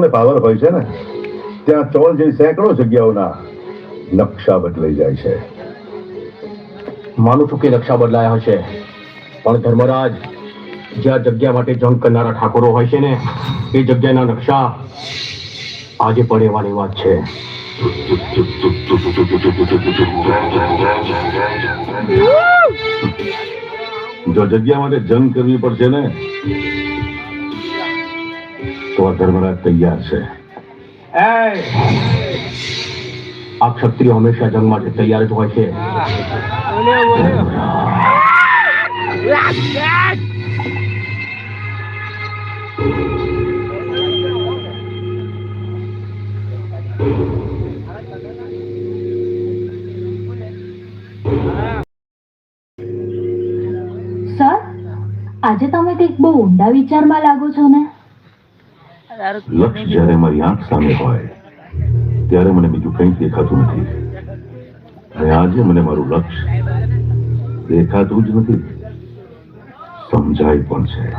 ને પાવર હોય છે ને ત્યાં ચોલ જેવી સેંકડો જગ્યાઓના નકશા બદલાઈ જાય છે. માનું છું કે નકશા બદલાયા હશે. પણ ધર્મરાજ જ્યાં જગ્યા માટે જંગ કરનારા ઠાકોરો હોય છે ને એ જગ્યાના નકશા આજે પણ એવાની વાત છે. જો જગ્યા માટે જંગ કરવી પડશે ને તો આ ધર્મરાજ તૈયાર છે. આ ક્ષત્રિય હંમેશા જંગ માટે તૈયાર જ હોય છે. સર આજે તમે કંઈક બહુ ઊંડા વિચારમાં લાગો છો ને? લક્ષ્ય જ્યારે મારી આંખ સામે હોય ત્યારે મને બીજું કંઈ દેખાતું નથી. અને આજે મને મારું લક્ષ્ય દેખાતું જ નથી. સમજાય પણ છે.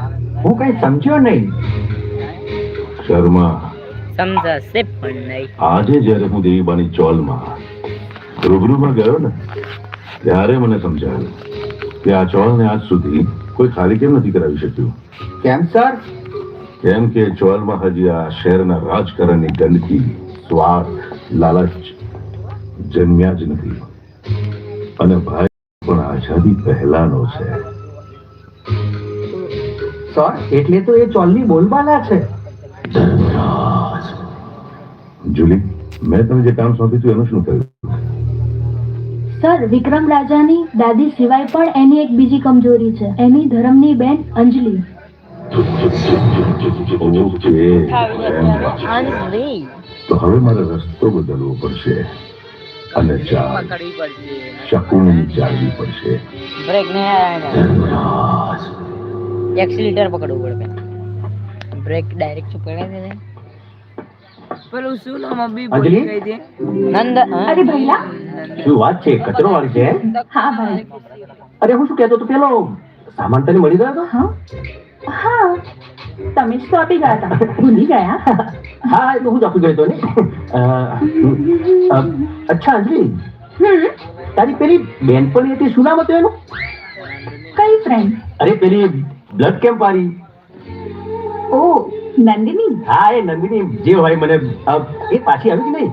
હું કઈ સમજ્યો નહીં. શર્મા. સમજાશે પણ નહીં. આજે જ્યારે હું દેવીબાની ચોલમાં રૂબરૂમાં ગયો ને ત્યારે મને સમજાયું કે આ ચોલને આજ સુધી કોઈ ખાલી કેમ નથી કરાવી શક્યું? કેમ સર? કેમ કે ચોલમાં હજી આ શહેરના રાજકારણની ગંદકી સ્વાર્થ લાલચ જન્મ્યા જ નથી. અને ભાઈ પણ આઝાદી પહેલાનો છે. સર એટલે તો એ ચોલની બોલબાલા છે. જુલી મેં તમે જે કામ સોંપ્યું હતું એનું શું કર્યું સર વિક્રમ રાજાની દાદી સિવાય પણ એની એક બીજી કમજોરી છે. એની ધર્મની બેન અંજલિ. તો હવે મારે રસ્તો બદલવો પડશે. અને ચાલ શકુની ચાલવી પડશે બ્રેક ને એક્સિલેટર પકડવું પડે બ્રેક ડાયરેક્ટ પડે છે? પેલું શું નામ અભી? ભૂલી ગઈ હતી નંદ અરે ભૈલા શું વાત છે? કચરો વાળી છે? હા ભાઈ. અરે હું શું કહેતો તો પેલો સામાન તને મળી ગયો હતો? હા. હા. તમે જ તો આપી ગયા હતા. ભૂલી ગયા? હા એ તો હું જ આપી ગયો હતો ને. અચ્છા અંજલિ. તારી પેલી બેનપણી હતી શું નામ હતું એનું? કઈ ફ્રેન્ડ અરે પેલી બ્લડ કેમ્પ વાળી. ઓ નંદિની? હા એ નંદિની. જે હોય મને એ પાછી આવી કે નહીં?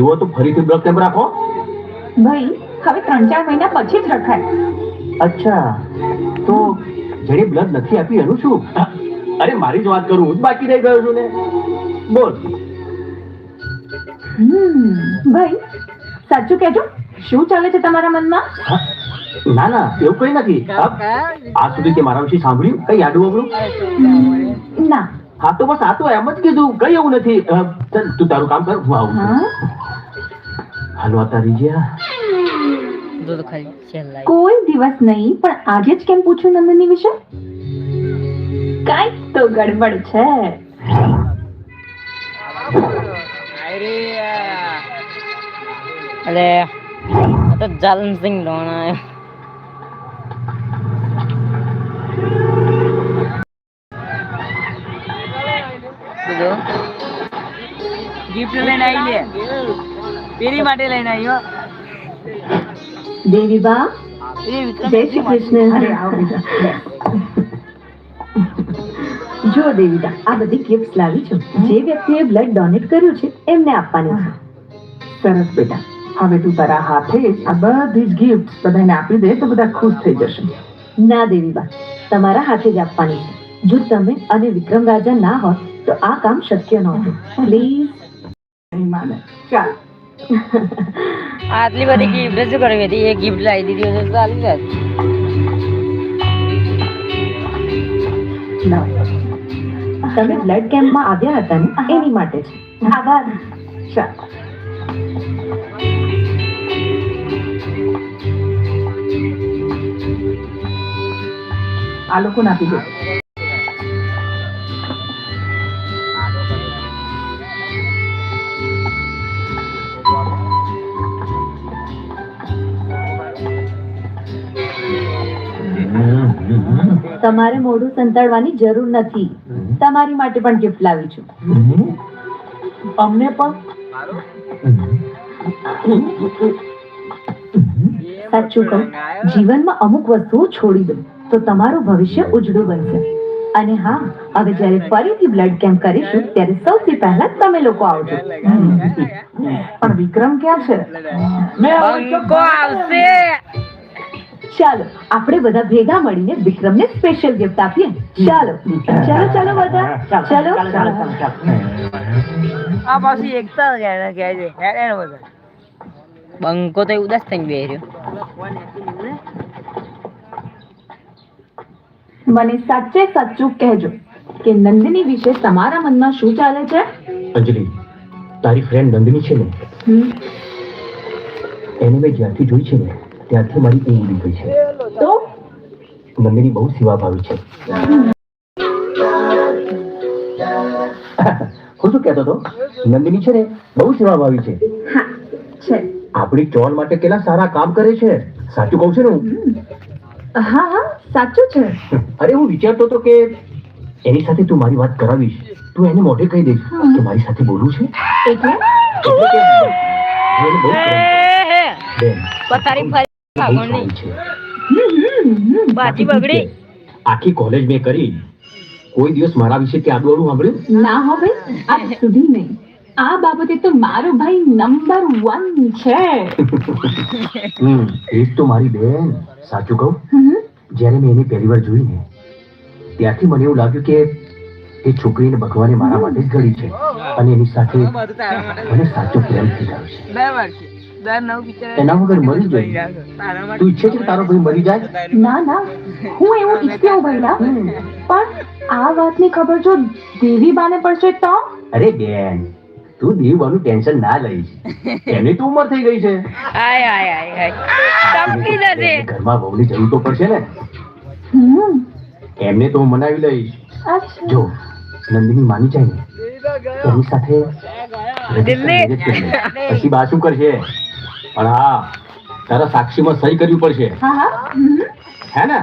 એવો તો ફરીથી બ્લડ કેમ્પ રાખો. ભાઈ હવે ત્રણ ચાર મહિના પછી જ રખાય. અચ્છા. તો જેને બ્લડ નથી આપી એનું શું? અરે મારી જ વાત કરું હું જ બાકી રહી ગયો છું ને. બોલ. ભાઈ સાચું કહેજો. શું ચાલે છે તમારા મનમાં? ના ના એવું કઈ નથી. આ સુધી તે મારા વિશે સાંભળ્યું કઈ આડું અવડું ના. હા તો બસ આ તો એમ જ કીધું કઈ એવું નથી. તું તારું કામ કર હું આવું હાલો તારી જ્યાં છેલ્લા કોઈ દિવસ નહીં પણ આજે જ કેમ પૂછ્યું નંદની વિશે? કાંઈક તો ગડબડ છે. અરે આ તો જલનસિંહ ડોણા ગિફ્ટ લઈને આવી લે. પેલી માટે લઈને આવ્યો દેવી બા એ વિક્રમ જય શ્રી કૃષ્ણ જો દેવીદા આ બધી ગિફ્ટ લાવી છું. જે વ્યક્તિએ બ્લડ ડોનેટ કર્યું છે એમને આપવાની છે. સરસ બેટા હવે તું તારા હાથે આ બધી જ ગિફ્ટ બધાને આપી દે તો બધા ખુશ થઈ જશે. ના દેવીબા તમારા હાથે જ આપવાની છે. જો તમે અને વિક્રમ રાજા ના હોત તો આ કામ શક્ય નહોતું. પ્લીઝ ચાલ. આટલી બધી ગિફ્ટ શું કરવી હતી એ ગિફ્ટ લાવી દીધી હોય તો ચાલી જાય. તમે બ્લડ કેમ્પમાં આવ્યા હતા ને એની માટે છે. આભાર. આ લોકોને આપી દે. તમારે મોઢું સંતાડવાની જરૂર નથી. તમારી માટે પણ ગિફ્ટ લાવી છું. અમને પણ. સાચું કહું જીવનમાં અમુક વસ્તુઓ છોડી દો તો તમારું ભવિષ્ય ઉજળું બનશે. અને હા હવે જ્યારે ફરીથી બ્લડ કેમ્પ કરીશું ત્યારે સૌથી પહેલા તમે લોકો આવજો. પણ વિક્રમ ક્યાં છે? મેં આવશે. ચાલો આપણે બધા ભેગા મળીને વિક્રમને સ્પેશિયલ ગિફ્ટ આપીએ. ચાલો ચાલો ચાલો બધા. ચાલો. આ પાછી એકતા કહે છે. કહે ને બધા? બંકો તો ઉદાસ થઈને બેહી રહ્યો. મને સાચે સાચું કહેજો કે નંદિની વિશે તમારા મનમાં શું ચાલે છે? અંજલિ તારી ફ્રેન્ડ નંદિની છે ને? એને મેં જ્યાંથી જોઈ છે ને ત્યારથી મારી ઉડી ગઈ છે. તો? નંદિની બહુ સેવાભાવી છે. હું શું કહેતો હતો? નંદિની છે ને બહુ સેવા ભાવી છે. આપણી ચોન માટે કેટલા સારા કામ કરે છે. સાચું કહું છું ને હું? હા હા સાચું છે. અરે હું વિચારતો હતો કે એની સાથે તું મારી વાત કરાવીશ. તું એને મોઢે કહી દઈશ કે મારી સાથે બોલવું છે. એટલે? કે બહુ પ્રેમ બાજી બગડી. આખી કોલેજ મેં કરી. કોઈ દિવસ મારા વિશે ત્યાં આડું સાંભળ્યું? ના હવે આજ સુધી નહીં. આ બાબતે તો મારો ભાઈ નંબર વન છે. હમ એ જ તો મારી બેન સાચું કહું? જ્યારે મેં એને પહેલી વાર જોઈ ને ત્યારથી મને એવું લાગ્યું કે એ છોકરીને ભગવાને મારા માટે જ ઘડી છે. અને એની સાથે મને સાચો પ્રેમ થઈ ગયો છે. એના વગર મરી જાય. તું ઈચ્છે છે કે તારો ભાઈ મરી જાય? ના ના હું એવું ઈચ્છતી હું ભૈલા પણ આ વાતની ખબર જો દેવી બાને પડશે તો? અરે બેન તું દેવવાનું ટેન્શન ના લઈશ. એની તો ઉંમર થઈ ગઈ છે. આય આય આય આય. ઘરમાં બહુની જરૂર તો પડશે ને? હમ. એમને તો હું મનાવી લઈશ. જો નંદિની માની જાય ને એની સાથે દિલ્હી. પછી બા શું કરશે? પણ હા તારા સાક્ષીમાં સહી કરવી પડશે. હા ને?